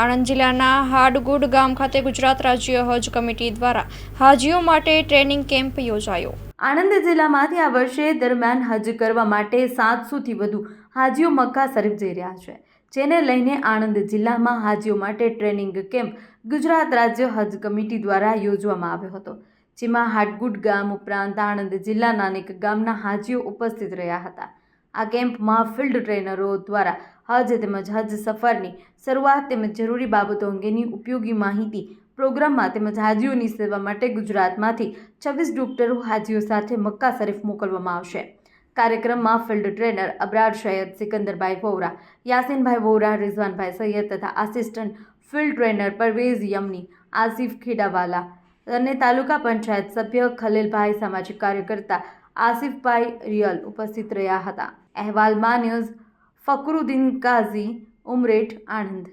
આણંદ જિલ્લાના હાડગુડ ગામ ખાતે ગુજરાત રાજ્ય હજ કમિટી દ્વારા હાજીઓ માટે ટ્રેનિંગ કેમ્પ યોજાયો. આણંદ જિલ્લામાંથી આ વર્ષે દરમિયાન હજ કરવા માટે સાતસોથી વધુ હાજીઓ મક્કા શરીફ જઈ રહ્યા છે, જેને લઈને આણંદ જિલ્લામાં હાજીઓ માટે ટ્રેનિંગ કેમ્પ ગુજરાત રાજ્ય હજ કમિટી દ્વારા યોજવામાં આવ્યો હતો, જેમાં હાડગુડ ગામ ઉપરાંત આણંદ જિલ્લાના અનેક ગામના હાજીઓ ઉપસ્થિત રહ્યા હતા. આ કેમ્પમાં ફિલ્ડ ટ્રેનરો દ્વારા હજ તેમજ હજ સફરની શરૂઆત તેમજ જરૂરી બાબતો અંગેની ઉપયોગી માહિતી પ્રોગ્રામમાં તેમજ હાજીઓની સેવા માટે ગુજરાતમાંથી છવ્વીસ ડોક્ટરો હાજીઓ સાથે મક્કા શરીફ મોકલવામાં આવશે. કાર્યક્રમમાં ફિલ્ડ ટ્રેનર અબરાર સૈયદ સિકંદરભાઈ વોરા યાસીનભાઈ વોરા રિઝવાનભાઈ સૈયદ તથા assistant field trainer Parvez Yamani, Asif Khedawala અને તાલુકા પંચાયત સભ્ય ખલીલભાઈ સામાજિક કાર્યકર્તા આસિફભાઈ રિયલ ઉપસ્થિત રહ્યા હતા. અહેવાલમાં ન્યૂઝ फकरुद्दीन काझी उमरेठ आनंद